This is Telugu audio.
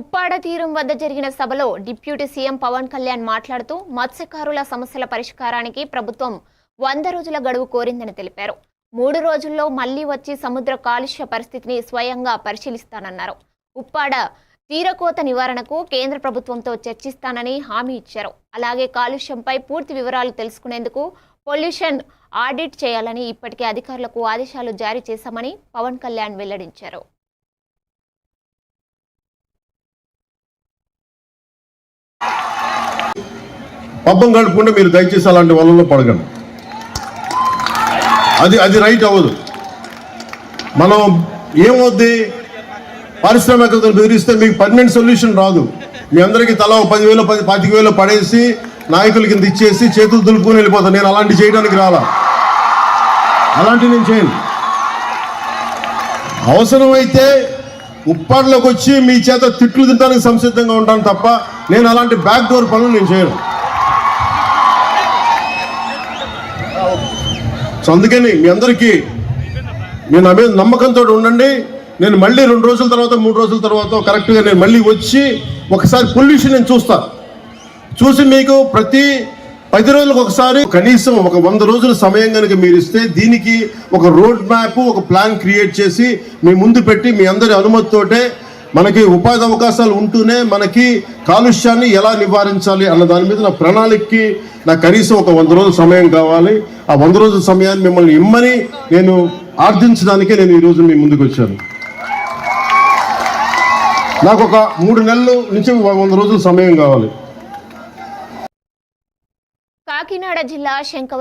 ఉప్పాడ తీరం వద్ద జరిగిన సభలో డిప్యూటీ సీఎం పవన్ కళ్యాణ్ మాట్లాడుతూ మత్స్యకారుల సమస్యల పరిష్కారానికి ప్రభుత్వం వంద రోజుల గడువు కోరిందని తెలిపారు. మూడు రోజుల్లో మళ్ళీ వచ్చి సముద్ర కాలుష్య పరిస్థితిని స్వయంగా పరిశీలిస్తానన్నారు. ఉప్పాడ తీరకోత నివారణకు కేంద్ర ప్రభుత్వంతో చర్చిస్తానని హామీ ఇచ్చారు. అలాగే కాలుష్యంపై పూర్తి వివరాలు తెలుసుకునేందుకు పొల్యూషన్ ఆడిట్ చేయాలని ఇప్పటికే అధికారులకు ఆదేశాలు జారీ చేశామని పవన్ కళ్యాణ్ వెల్లడించారు. పబ్బం గడుపుకుంటే మీరు దయచేసి అలాంటి వలలో పడగండి అది అది రైట్ అవ్వదు. మనం ఏమవుద్ది? పారిశ్రామికతను బెదిరిస్తే మీకు పర్మనెంట్ సొల్యూషన్ రాదు. మీ అందరికీ తలా పదివేలు పది పాతిక వేలు పడేసి నాయకుల కింద ఇచ్చేసి చేతులు దులుపుకొని వెళ్ళిపోతాను నేను అలాంటి చేయడానికి రాలా. అలాంటివి నేను చేయను. అవసరమైతే ఉప్పాడులోకి వచ్చి మీ చేత తిట్లు తినడానికి సంసిద్ధంగా ఉంటాను తప్ప నేను అలాంటి బ్యాక్ డోర్ పనులు నేను చేయను. సో అందుకని మీ అందరికీ నేను నా మీద నమ్మకంతో ఉండండి. నేను మళ్ళీ రెండు రోజుల తర్వాత మూడు రోజుల తర్వాత కరెక్ట్గా నేను మళ్ళీ వచ్చి ఒకసారి పొల్యూషన్ నేను చూస్తాను చూసి మీకు ప్రతి పది రోజులకు ఒకసారి కనీసం ఒక వంద రోజుల సమయం కనుక మీరు ఇస్తే దీనికి ఒక రోడ్ మ్యాప్ ఒక ప్లాన్ క్రియేట్ చేసి మీ ముందు పెట్టి మీ అందరి అనుమతితోటే మనకి ఉపాధి అవకాశాలు ఉంటూనే మనకి కాలుష్యాన్ని ఎలా నివారించాలి అన్న దాని మీద నా ప్రణాళికకి నాకు కనీసం ఒక వంద రోజుల సమయం కావాలి. ఆ వంద రోజుల సమయాన్ని మిమ్మల్ని ఇమ్మని నేను ఆర్థించడానికే నేను ఈరోజు మీ ముందుకు వచ్చాను. నాకు ఒక మూడు నెలలు నుంచి వంద రోజుల సమయం కావాలి. కాకినాడ జిల్లా శంకవ